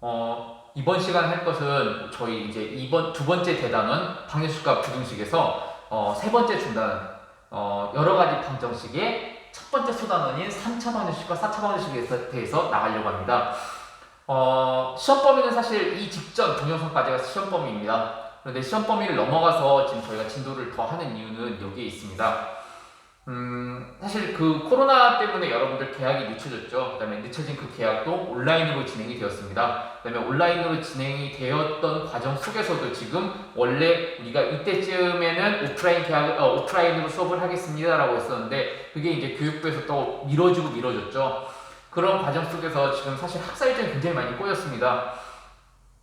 어, 이번 시간 할 것은 저희 이제 이번 두 번째 대단원 방정식과 부등식에서 어, 세 번째 중단 어, 여러 가지 방정식의 첫 번째 수단원인 3차 방정식과 4차 방정식에 대해서 나가려고 합니다. 어, 시험 범위는 사실 이 직전 동영상까지가 시험 범위입니다. 그런데 시험 범위를 넘어가서 지금 저희가 진도를 더 하는 이유는 여기에 있습니다. 음, 사실 그 코로나 때문에 여러분들 계약이 늦춰졌죠. 그 다음에 늦춰진 그 계약도 온라인으로 진행이 되었습니다. 그 다음에 온라인으로 진행이 되었던 과정 속에서도 지금 원래 우리가 이때쯤에는 오프라인 계약, 어, 오프라인으로 수업을 하겠습니다라고 했었는데 그게 이제 교육부에서 또 미뤄지고 미뤄졌죠. 그런 과정 속에서 지금 사실 학사 일정이 굉장히 많이 꼬였습니다.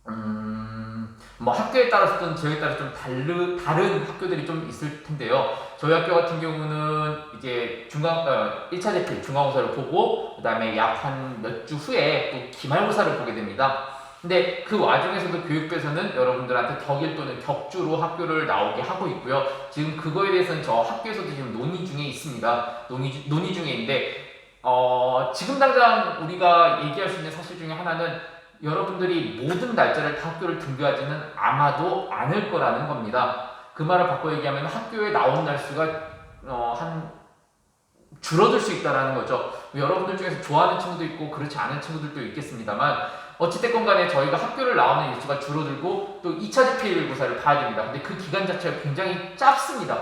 음, 뭐 학교에 따라서든 지역에 따라서 좀 다르, 다른 학교들이 좀 있을 텐데요. 저희 학교 같은 경우는 이제 중간, 어, 1차 제필 중간고사를 보고, 그 다음에 약 한 몇 주 후에 또 기말고사를 보게 됩니다. 근데 그 와중에서도 교육부에서는 여러분들한테 격일 또는 격주로 학교를 나오게 하고 있고요. 지금 그거에 대해서는 저 학교에서도 지금 논의 중에 있습니다. 논의, 주- 논의 중에 있는데, 어, 지금 당장 우리가 얘기할 수 있는 사실 중에 하나는 여러분들이 모든 날짜를 다 학교를 등교하지는 아마도 않을 거라는 겁니다. 그 말을 바꿔 얘기하면 학교에 나온 날수가 어, 한 줄어들 수 있다라는 거죠. 여러분들 중에서 좋아하는 친구도 있고 그렇지 않은 친구들도 있겠습니다만 어찌됐건 간에 저희가 학교를 나오는 일수가 줄어들고 또 2차 지필고사를 봐야 됩니다. 근데 그 기간 자체가 굉장히 짧습니다.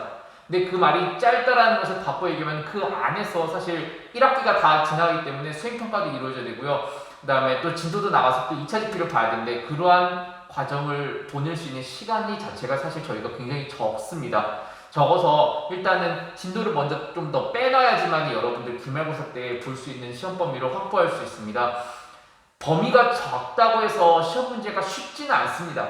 근데 그 말이 짧다라는 것을 바꿔 얘기하면 그 안에서 사실 1학기가 다 지나가기 때문에 수행평가도 이루어져야 되고요. 그 다음에 또 진도도 나가서 또 2차 지필을 봐야 되는데 그러한 과정을 보낼 수 있는 시간이 자체가 사실 저희가 굉장히 적습니다. 적어서 일단은 진도를 먼저 좀 더 빼놔야지만 여러분들 기말고사 때 볼 수 있는 시험 범위를 확보할 수 있습니다. 범위가 적다고 해서 시험 문제가 쉽지는 않습니다.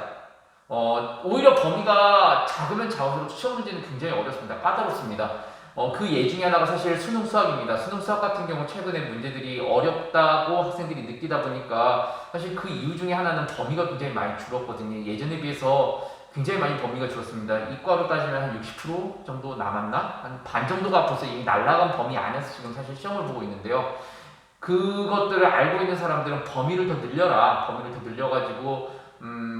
어, 오히려 범위가 작으면 작을수록 시험 문제는 굉장히 어렵습니다. 까다롭습니다. 어, 그 예 중에 하나가 사실 수능 수학입니다. 수능 수학 같은 경우 최근에 문제들이 어렵다고 학생들이 느끼다 보니까 사실 그 이유 중에 하나는 범위가 굉장히 많이 줄었거든요. 예전에 비해서 굉장히 많이 범위가 줄었습니다. 이과로 따지면 한 60% 정도 남았나? 한 반 정도가 벌써 이미 날라간 범위 안에서 지금 사실 시험을 보고 있는데요. 그것들을 알고 있는 사람들은 범위를 더 늘려라. 범위를 더 늘려가지고 음,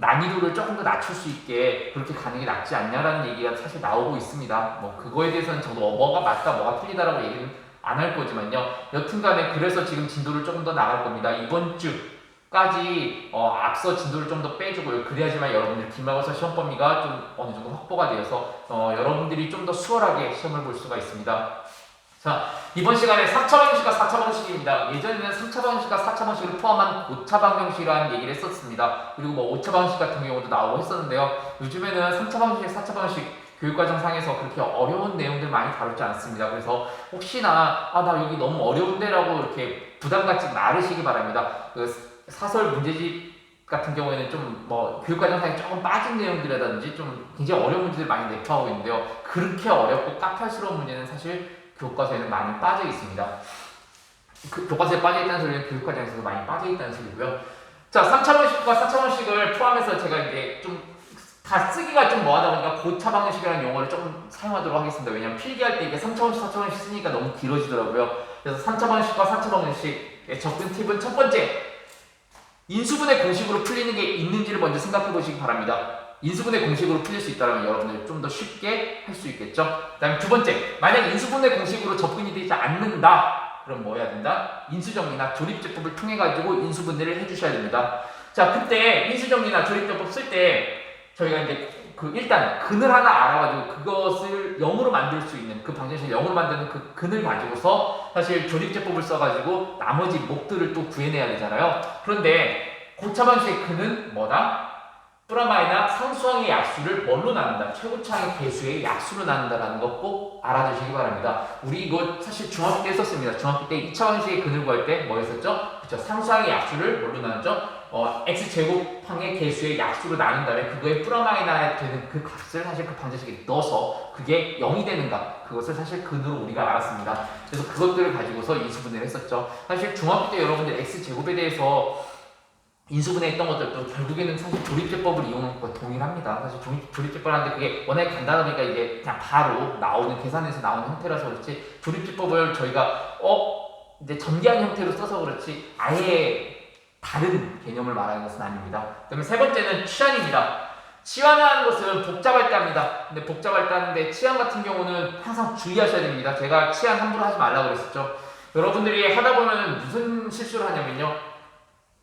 난이도를 조금 더 낮출 수 있게 그렇게 가는 게 낫지 않냐라는 얘기가 사실 나오고 있습니다. 뭐 그거에 대해서는 저도 뭐가 맞다, 뭐가 틀리다라고 얘기는 안 할 거지만요. 여튼간에 그래서 지금 진도를 조금 더 나갈 겁니다. 이번 주까지 어, 앞서 진도를 좀 더 빼주고요. 그래야지만 여러분들 기말고사 시험 범위가 좀 어느 정도 확보가 되어서 어, 여러분들이 좀 더 수월하게 시험을 볼 수가 있습니다. 자, 이번 시간에 4차 방정식과 4차 방정식입니다. 예전에는 3차 방정식과 4차 방정식을 포함한 5차 방정식이라는 얘기를 했었습니다. 그리고 뭐 5차 방정식 같은 경우도 나오고 했었는데요. 요즘에는 3차 방정식, 4차 방정식 교육과정상에서 그렇게 어려운 내용들 많이 다루지 않습니다. 그래서 혹시나 아 나 여기 너무 어려운데라고 이렇게 부담 갖지 말으시기 바랍니다. 그 사설 문제집 같은 경우에는 좀 뭐 교육과정상에 조금 빠진 내용들이라든지 좀 굉장히 어려운 문제들 많이 내포하고 있는데요. 그렇게 어렵고 까탈스러운 문제는 사실 교과서에는 많이 빠져 있습니다. 그 교과서에 빠져 있다는 소리는 교육과정에서도 많이 빠져 있다는 소리고요. 자, 3차 방식과 4차 방식을 포함해서 제가 이제 좀 다 쓰기가 좀 뭐하다 보니까 고차 방식이라는 용어를 조금 사용하도록 하겠습니다. 왜냐면 필기할 때 이게 3차 방식, 4차 방식 쓰니까 너무 길어지더라고요. 그래서 3차 방식과 4차 방식의 접근 팁은 첫 번째, 인수분해 공식으로 풀리는 게 있는지를 먼저 생각해 보시기 바랍니다. 인수분해 공식으로 풀릴 수 있다면 여러분들 좀 더 쉽게 할 수 있겠죠. 그 다음 두 번째, 만약 인수분해 공식으로 접근이 되지 않는다. 그럼 뭐 해야 된다? 인수정리나 조립제법을 통해 가지고 인수분해를 해주셔야 됩니다. 자, 그때 인수정리나 조립제법 쓸 때 저희가 이제 그 일단 근을 하나 알아가지고 그것을 0으로 만들 수 있는 그 방정식을 0으로 만드는 그 근을 가지고서 사실 조립제법을 써가지고 나머지 목들을 또 구해내야 되잖아요. 그런데 고차 방식의 근은 뭐다? 프라마이나 상수항의 약수를 뭘로 나눈다? 최고차항의 개수의 약수로 나눈다라는 거꼭 알아두시기 바랍니다. 우리 이거 사실 중학교 때 썼습니다. 중학교 때 2차 방식의 근을 구할 때 뭐 했었죠? 그쵸? 상수항의 약수를 뭘로 나누죠? 어, x제곱항의 개수의 약수로 나눈 다음에 그거에 프라마이나 되는 그 값을 사실 그 방정식에 넣어서 그게 0이 되는가 그것을 사실 근으로 우리가 알았습니다. 그래서 그것들을 가지고서 인수분해를 했었죠. 사실 중학교 때 여러분들 x제곱에 대해서 인수분해 했던 것들도 결국에는 사실 조립제법을 이용한 것 동일합니다. 사실 조립, 조립제법 하는데 그게 워낙에 간단하니까 이게 그냥 바로 나오는 계산에서 나오는 형태라서 그렇지 조립제법을 저희가 어 이제 전개한 형태로 써서 그렇지 아예 다른 개념을 말하는 것은 아닙니다. 그다음에 세 번째는 치안입니다. 치안하는 것은 복잡할 때 합니다. 근데 복잡할 때 하는데 치안 같은 경우는 항상 주의하셔야 됩니다. 제가 치안 함부로 하지 말라고 그랬었죠. 여러분들이 하다 보면 무슨 실수를 하냐면요.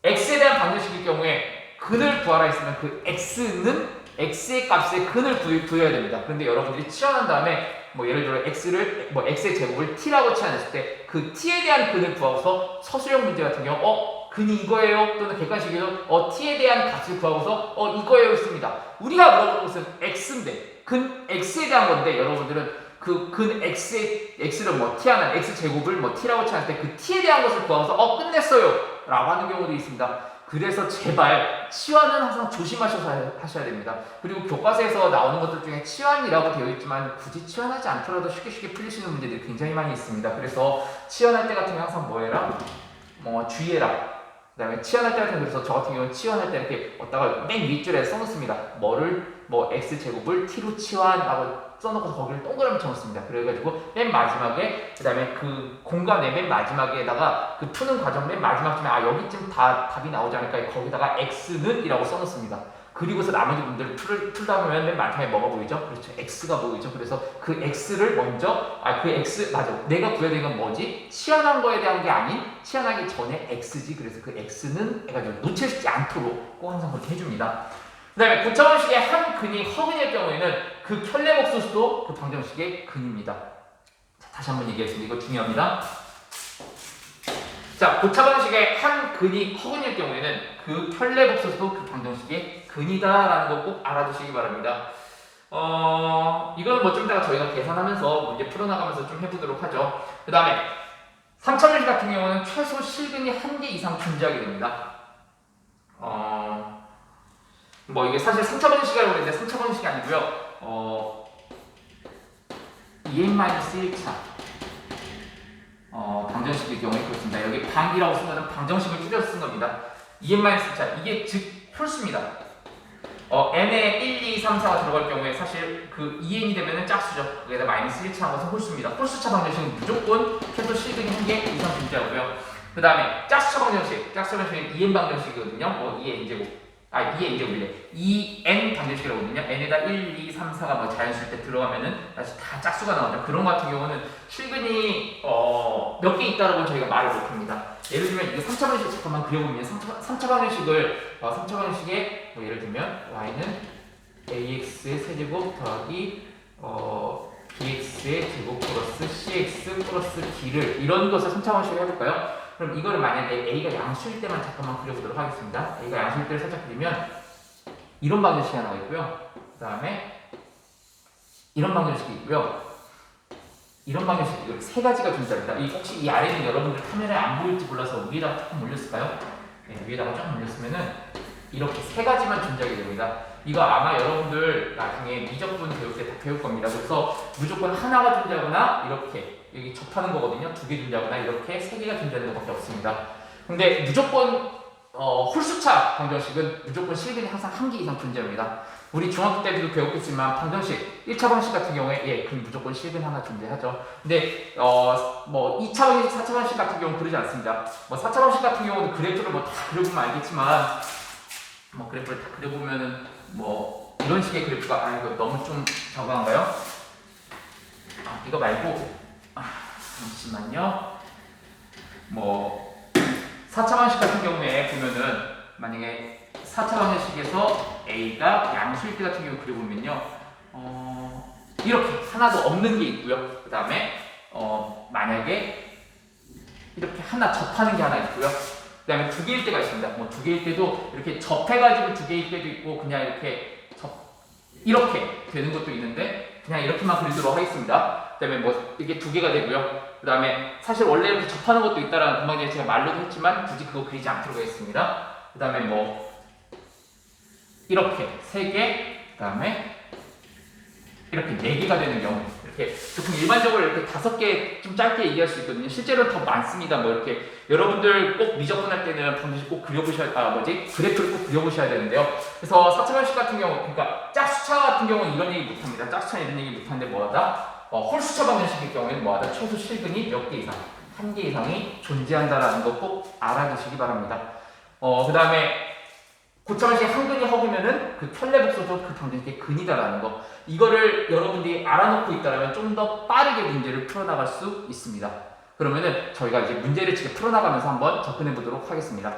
X에 대한 방정식일 경우에 근을 구하라 했으면 그 x는 x의 값에 근을 구, 구해야 됩니다. 그런데 여러분들이 치환한 다음에 뭐 예를 들어 x를 뭐 x의 제곱을 t라고 치환했을 때 그 t에 대한 근을 구하고서 서술형 문제 같은 경우 어 근이 이거예요 또는 객관식에서 어 t에 대한 값을 구하고서 어 이거예요 있습니다. 우리가 물어보는 것은 x인데 근 x에 대한 건데 여러분들은 그근 x의 x를 뭐 t 하나 x 제곱을 뭐 t라고 치환할 때 그 t에 대한 것을 구하고서 어 끝냈어요 라고 하는 경우도 있습니다. 그래서 제발 치환은 항상 조심하셔서 하셔야 됩니다. 그리고 교과서에서 나오는 것들 중에 치환이라고 되어 있지만 굳이 치환하지 않더라도 쉽게 쉽게 있는 문제들이 굉장히 많이 있습니다. 그래서 치환할 때 같은 경우 항상 뭐 해라? 뭐 주의해라. 그 다음에 치환할 때 같은 경우 그래서 저 같은 경우는 치환할 때 이렇게 어디다가 맨 윗줄에 써놓습니다. 뭐를 뭐 x제곱을 t로 치환하고 써놓고 거기를 동그라미 쳐놓습니다. 그래가지고 맨 마지막에 그 다음에 그 공간의 맨 마지막에다가 그 푸는 과정 맨 마지막쯤에 아 여기쯤 다 답이 나오지 않을까 거기다가 x는 이라고 써놓습니다. 그리고서 나머지 분들 풀, 풀다 보면 맨 마지막에 뭐가 보이죠? 그렇죠. x가 보이죠. 그래서 그 x를 먼저 아 그 x 맞아. 내가 구해야 되는 건 뭐지? 치환한 거에 대한 게 아닌 치환하기 전에 x지. 그래서 그 x는 해가지고 놓치지 않도록 꼭 항상 그렇게 해줍니다. 그 다음에 고차원식의 한 근이 허근일 경우에는 그 켤레복수수도 그 방정식의 근입니다. 자, 다시 한번 얘기하겠습니다. 이거 중요합니다. 자, 고차방식의 한 근이 허근일 경우에는 그 켤레복수수도 그 방정식의 근이다라는 거 꼭 알아두시기 바랍니다. 어, 이건 뭐좀 이따가 저희가 계산하면서 문제 풀어나가면서 좀 해보도록 하죠. 그 다음에 3차원식 같은 경우는 최소 실근이 한 개 이상 존재하게 됩니다. 어, 뭐 이게 사실 3차원식이라고 했는데 3차원식이 아니고요. 어, 2n-1차 어, 방정식의 경우에 그렇습니다. 여기 방이라고 쓴 것은 방정식을 줄여서 쓴 겁니다. 2n-1차 이게 즉 홀수입니다. 어, n에 1, 2, 3, 4가 들어갈 경우에 사실 그 2n이 되면은 짝수죠. 여기다 마이너스 1차 한 것은 홀수입니다. 홀수차 방정식은 무조건 최소 실근이 한개 이상 존재하고요. 그 다음에 짝수차 방정식, 짝수차 방정식은 2n 방정식이거든요. 뭐 2n 제곱, 아 2n 제곱이래. 2n 방정식이라거든요. n에다 1, 2, 3, 4가 뭐 자연수일 때 들어가면은 다시 다 짝수가 나오죠. 그런 거 같은 경우는 실근이 어, 몇 개 있다라고 저희가 말을 못 합니다. 예를 들면 이거 3차 방정식 잠깐만 그려보면 3차, 3차 방정식을 어, 3차 방정식에 뭐 예를 들면 y는 ax의 세제곱 더하기 어, bx의 제곱 플러스 cx 플러스 d를 이런 것을 3차 방식으로 해볼까요? 그럼 이거를 만약에 a가 양수일 때만 잠깐만 그려보도록 하겠습니다. a가 양수일 때를 살짝 그리면 이런 방정식이 하나 있고요. 그 다음에 이런 방정식이 있고요. 이런 방정식 이세 가지가 존재합니다. 이 혹시 이 아래는 여러분들 카메라에 안 보일지 몰라서 위에다가 조금 올렸을까요? 네, 위에다가 조금 올렸으면은 이렇게 세 가지만 존재하게 됩니다. 이거 아마 여러분들 나중에 미적분 배울 때 다 배울 겁니다. 그래서 무조건 하나가 존재하거나 이렇게 여기 접하는 거거든요. 두개 존재하거나 이렇게 세 개가 존재하는 것밖에 없습니다. 근데 무조건 어, 홀수차 방정식은 무조건 실근이 항상 한 개 이상 존재합니다. 우리 중학교 때도 배웠겠지만 방정식 1차 방식 같은 경우에 예, 그 무조건 실근 하나 존재하죠. 근데 어, 뭐 2차 방식, 4차 방식 같은 경우 는 그러지 않습니다. 뭐 4차 방식 같은 경우는 그래프를 뭐 다 그려보면 알겠지만 뭐 그래프를 다 그려보면은 뭐 이런 식의 그래프가 아 이거 너무 좀 저거한가요? 아, 이거 말고 아, 잠시만요. 뭐 4차 방식 같은 경우에 보면은 만약에 4차 방식에서 A가 양수일 때 같은 경우 그려보면요. 어, 이렇게 하나도 없는 게 있고요. 그 다음에 어, 만약에 이렇게 하나 접하는 게 하나 있고요. 그 다음에 두 개일 때가 있습니다. 뭐 두 개일 때도 이렇게 접해가지고 두 개일 때도 있고 그냥 이렇게 접 이렇게 되는 것도 있는데 그냥 이렇게만 그리도록 하겠습니다. 그 다음에 뭐 이게 두 개가 되고요. 그 다음에 사실 원래 이렇게 접하는 것도 있다라는 금방 전에 제가 말로도 했지만 굳이 그거 그리지 않도록 하겠습니다. 그 다음에 뭐 이렇게 세 개, 그 다음에 이렇게 네 개가 되는 경우 이렇게 보통 일반적으로 이렇게 다섯 개 좀 짧게 얘기할 수 있거든요. 실제로는 더 많습니다. 뭐 이렇게 여러분들 꼭 미적분 할 때는 반드시 꼭 그려보셔야 아 뭐지 그래프를 꼭 그려보셔야 되는데요. 그래서 사차방식 같은 경우 그러니까 짝수차 같은 경우는 이런 얘기 못합니다. 짝수차 이런 얘기 못하는데 뭐하다? 어, 홀수차 방정식의 경우에는 뭐하다? 최소 실근이 몇 개 이상 한 개 이상이 존재한다라는 거꼭 알아두시기 바랍니다. 어, 그 다음에 고창시 한 근이 허기면은 그 편례복소도 그 방정식의 근이다라는 거. 이거를 여러분들이 알아놓고 있다면 좀 더 빠르게 문제를 풀어나갈 수 있습니다. 그러면은 저희가 이제 문제를 직접 풀어나가면서 한번 접근해 보도록 하겠습니다.